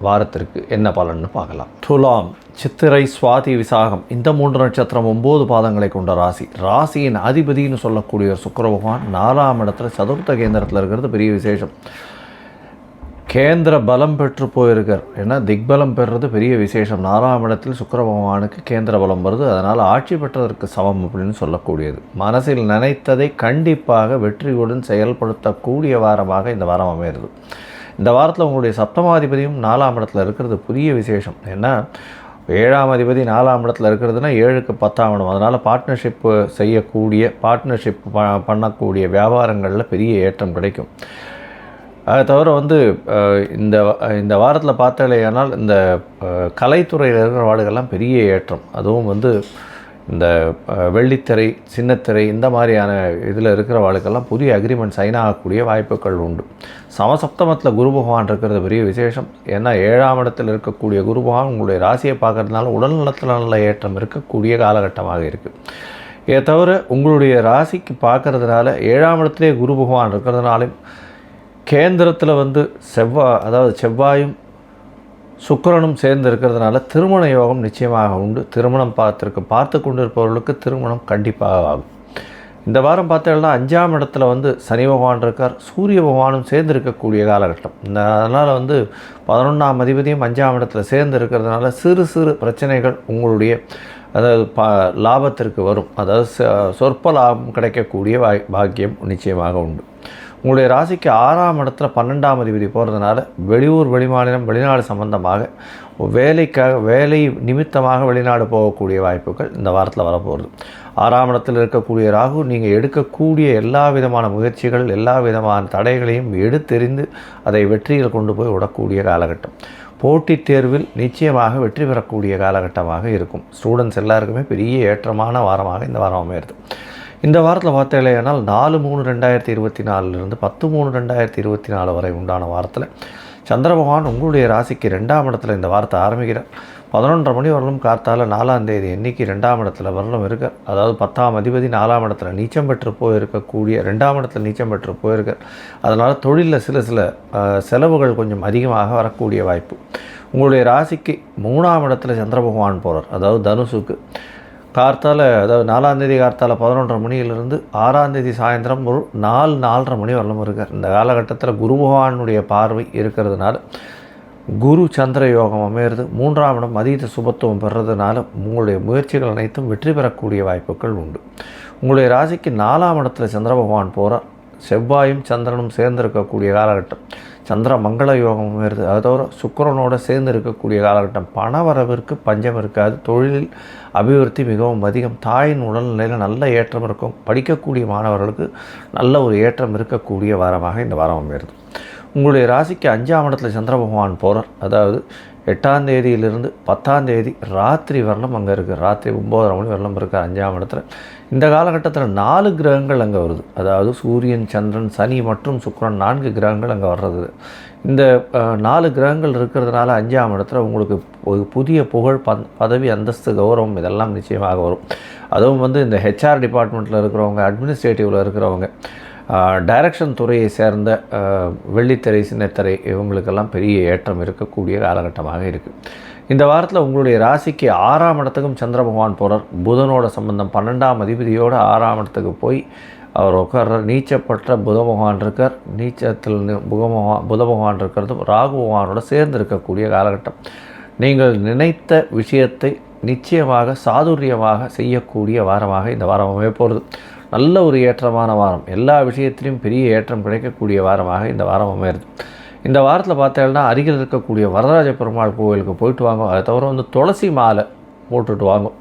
வாரத்திற்கு என்ன பலன்னு பார்க்கலாம். துலாம் சித்திரை சுவாதி விசாகம். இந்த மூன்று நட்சத்திரம் ஒம்பது பாதங்களை கொண்ட ராசி. ராசியின் அதிபதினு சொல்லக்கூடிய சுக்கர பகவான் நாலாம் இடத்துல சதுர்த்த கேந்திரத்தில் இருக்கிறது பெரிய விசேஷம். கேந்திர பலம் பெற்று போயிருக்கார். ஏன்னா திக்பலம் பெறுறது பெரிய விசேஷம். நாலாம் இடத்தில் சுக்கர பகவானுக்கு கேந்திர பலம் வருது. அதனால் ஆட்சி பெற்றதற்கு சமம் அப்படின்னு சொல்லக்கூடியது. மனசில் நினைத்ததை கண்டிப்பாக வெற்றியுடன் செயல்படுத்தக்கூடிய வாரமாக இந்த வாரம் அமையிறது. இந்த வாரத்தில் உங்களுடைய சப்தமாதிபதியும் நாலாம் இடத்துல இருக்கிறது புதிய விசேஷம். ஏன்னா ஏழாம் அதிபதி நாலாம் இடத்துல இருக்கிறதுனா ஏழுக்கு பத்தாம் இடம். அதனால் பார்ட்னர்ஷிப்பு செய்யக்கூடிய பார்ட்னர்ஷிப் ப பண்ணக்கூடிய வியாபாரங்களில் பெரிய ஏற்றம் கிடைக்கும். அதை தவிர வந்து இந்த இந்த வாரத்தில் பார்த்தாலேயானால் இந்த கலைத்துறையில் இருக்கிற வாடுகள்லாம் பெரிய ஏற்றம். அதுவும் வந்து இந்த வெள்ளித்திரை சின்னத்திரை இந்த மாதிரியான இதில் இருக்கிற வாளுக்கெல்லாம் புதிய அக்ரிமெண்ட் சைன் ஆகக்கூடிய வாய்ப்புகள் உண்டு. சமசப்தமத்தில் குரு பகவான் இருக்கிறது பெரிய விசேஷம். ஏன்னா ஏழாம் இடத்தில் இருக்கக்கூடிய குரு பகவான் உங்களுடைய ராசியை பார்க்கறதுனால உடல் நலத்தில் நல்ல ஏற்றம் இருக்கக்கூடிய காலகட்டமாக இருக்குது இதை தவிர உங்களுடைய ராசிக்கு பார்க்கறதுனால ஏழாம் இடத்திலே குரு பகவான் இருக்கிறதுனாலையும் கேந்திரத்தில் வந்து செவ்வாய் அதாவது செவ்வாயும் சுக்கரனும் சேர்ந்து இருக்கிறதுனால திருமண யோகம் நிச்சயமாக உண்டு. திருமணம் பார்த்துருக்கு பார்த்து கொண்டிருப்பவர்களுக்கு திருமணம் கண்டிப்பாக ஆகும். இந்த வாரம் பார்த்தீங்கன்னா அஞ்சாம் இடத்துல வந்து சனி பகவான் இருக்கார். சூரிய பகவானும் சேர்ந்து இருக்கக்கூடிய காலகட்டம். இந்த அதனால் வந்து பதினொன்றாம் அதிபதியும் அஞ்சாம் இடத்துல சேர்ந்து இருக்கிறதுனால சிறு சிறு பிரச்சனைகள் உங்களுடைய அதாவது பா லாபத்திற்கு வரும். அதாவது ச- சொற்ப லாபம் கிடைக்கக்கூடிய வாய் பாக்கியம் நிச்சயமாக உண்டு. உங்களுடைய ராசிக்கு ஆறாம் இடத்துல பன்னெண்டாம் அதிபதி போகிறதுனால வெளியூர் வெளிமாநிலம் வெளிநாடு சம்பந்தமாக வேலைக்காக வேலை நிமித்தமாக வெளிநாடு போகக்கூடிய வாய்ப்புகள் இந்த வாரத்தில் வரப்போகிறது ஆறாம் இடத்தில் இருக்கக்கூடிய ராகு நீங்கள் எடுக்கக்கூடிய எல்லா விதமான முயற்சிகள் எல்லா விதமான தடைகளையும் எடுத்தெறிந்து அதை வெற்றியில் கொண்டு போய் விடக்கூடிய காலகட்டம். போட்டித் தேர்வில் நிச்சயமாக வெற்றி பெறக்கூடிய காலகட்டமாக இருக்கும். ஸ்டூடெண்ட்ஸ் எல்லாருக்குமே பெரிய ஏற்றமான வாரமாக இந்த வாரம் அமையிறது. இந்த வாரத்தில் பார்த்தீங்களேனால் நாலு மூணு ரெண்டாயிரத்தி இருபத்தி நாலுலேருந்து பத்து மூணு ரெண்டாயிரத்தி இருபத்தி நாலு வரை உண்டான வாரத்தில் சந்திர பகவான் உங்களுடைய ராசிக்கு ரெண்டாம் இடத்துல இந்த வாரத்தை ஆரம்பிக்கிறார். பதினொன்றரை மணி வரலும் காத்தால் நாலாம் தேதி என்னைக்கு ரெண்டாம் இடத்துல வரலும் இருக்கார். அதாவது பத்தாம் அதிபதி நாலாம் இடத்துல நீச்சம் பெற்று போயிருக்கக்கூடிய ரெண்டாம் இடத்துல நீச்சம் பெற்று போயிருக்கார். அதனால் தொழிலில் சில சில செலவுகள் கொஞ்சம் அதிகமாக வரக்கூடிய வாய்ப்பு. உங்களுடைய ராசிக்கு மூணாம் இடத்துல சந்திர பகவான் போகிறார் அதாவது தனுசுக்கு. கார்த்தால அதாவது நாலாந்தேதி கார்த்தால் கார்த்தால பதினொன்றரை மணியிலிருந்து ஆறாந்தேதி சாயந்தரம் ஒரு நாலு நாலரை மணி வரலும் இருக்கார். இந்த காலகட்டத்தில் குரு பகவானுடைய பார்வை இருக்கிறதுனால குரு சந்திர யோகம் அமையிறது மூன்றாம் இடம் அதீத சுபத்துவம் பெறதுனால உங்களுடைய முயற்சிகள் அனைத்தும் வெற்றி பெறக்கூடிய வாய்ப்புகள் உண்டு. உங்களுடைய ராசிக்கு நாலாம் இடத்துல சந்திர பகவான் போகிறார் செவ்வாயும் சந்திரனும் சேர்ந்து இருக்கக்கூடிய காலகட்டம். சந்திர மங்கள யோகம் வருது. அதோட தவிர சேர்ந்து இருக்கக்கூடிய காலகட்டம் பண வரவிற்கு பஞ்சம் இருக்காது தொழிலில் அபிவிருத்தி மிகவும் அதிகம். தாயின் உடல்நிலையில் நல்ல ஏற்றம் இருக்கும். படிக்கக்கூடிய மாணவர்களுக்கு நல்ல ஒரு ஏற்றம் இருக்கக்கூடிய வாரமாக இந்த வாரம் அமைகிறது. உங்களுடைய ராசிக்கு அஞ்சாம் இடத்துல சந்திர பகவான் போகிறார் அதாவது எட்டாம் தேதியிலிருந்து பத்தாம் தேதி ராத்திரி வரலும் அங்கே இருக்குது ராத்திரி ஒம்போதரை மணி வரலும் இருக்குது அஞ்சாம் இடத்துல. இந்த காலகட்டத்தில் நாலு கிரகங்கள் அங்கே வருது. அதாவது சூரியன் சந்திரன் சனி மற்றும் சுக்கிரன் நான்கு கிரகங்கள் அங்கே வர்றது. இந்த நாலு கிரகங்கள் இருக்கிறதுனால அஞ்சாம் இடத்துல உங்களுக்கு ஒரு புதிய புகழ் பந் பதவி அந்தஸ்து கௌரவம் இதெல்லாம் நிச்சயமாக வரும். அதுவும் வந்து இந்த ஹெச்ஆர் டிபார்ட்மெண்ட்டில் இருக்கிறவங்க அட்மினிஸ்ட்ரேட்டிவில் இருக்கிறவங்க டைரக்ஷன் துறையை சேர்ந்த வெள்ளித்திரை சின்னத்திரை இவங்களுக்கெல்லாம் பெரிய ஏற்றம் இருக்கக்கூடிய காலகட்டமாக இருக்குது இந்த வாரத்தில் உங்களுடைய ராசிக்கு ஆறாம் இடத்துக்கும் சந்திர பகவான் போகிறார் புதனோட சம்பந்தம் பன்னெண்டாம் அதிபதியோடு ஆறாம் இடத்துக்கு போய் அவர் உட்கார்ற நீச்சப்பட்ட புத பகவான் இருக்கார். நீச்சத்தில் நி- புக பகவான் புத பகவான் இருக்கிறதும் ராகு பகவானோட சேர்ந்து இருக்கக்கூடிய காலகட்டம். நீங்கள் நினைத்த விஷயத்தை நிச்சயமாக சாதுரியமாக செய்யக்கூடிய வாரமாக இந்த வாரம் அமைய போகிறது நல்ல ஒரு ஏற்றமான வாரம். எல்லா விஷயத்திலையும் பெரிய ஏற்றம் கிடைக்கக்கூடிய வாரமாக இந்த வாரம் அமையிறது இந்த வாரத்தில் பார்த்தீங்கன்னா அருகில் இருக்கக்கூடிய வரதராஜ பெருமாள் கோவிலுக்கு போயிட்டு வாங்க. அதை தவிர வந்து துளசி மாலை போட்டுட்டு வாங்கும்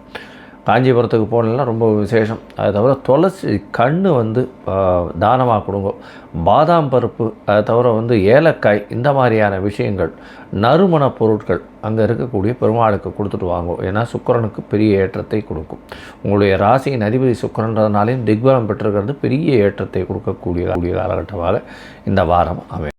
காஞ்சிபுரத்துக்கு போனீங்கன்னா ரொம்ப விசேஷம். அதை தவிர துளசி கண்ணு வந்து தானமாக கொடுங்க. பாதாம் பருப்பு அதை தவிர வந்து ஏலக்காய் இந்த மாதிரியான விஷயங்கள் நறுமண பொருட்கள் அங்கே இருக்கக்கூடிய பெருமாளுக்கு கொடுத்துட்டு வாங்கோ. ஏன்னா சுக்கரனுக்கு பெரிய ஏற்றத்தை கொடுக்கும். உங்களுடைய ராசியின் அதிபதி சுக்கரன்றதுனாலையும் திக்பலம் பெற்றிருக்கிறது பெரிய ஏற்றத்தை கொடுக்கக்கூடிய கூடிய காலகட்டமாக இந்த வாரம் அமையும்.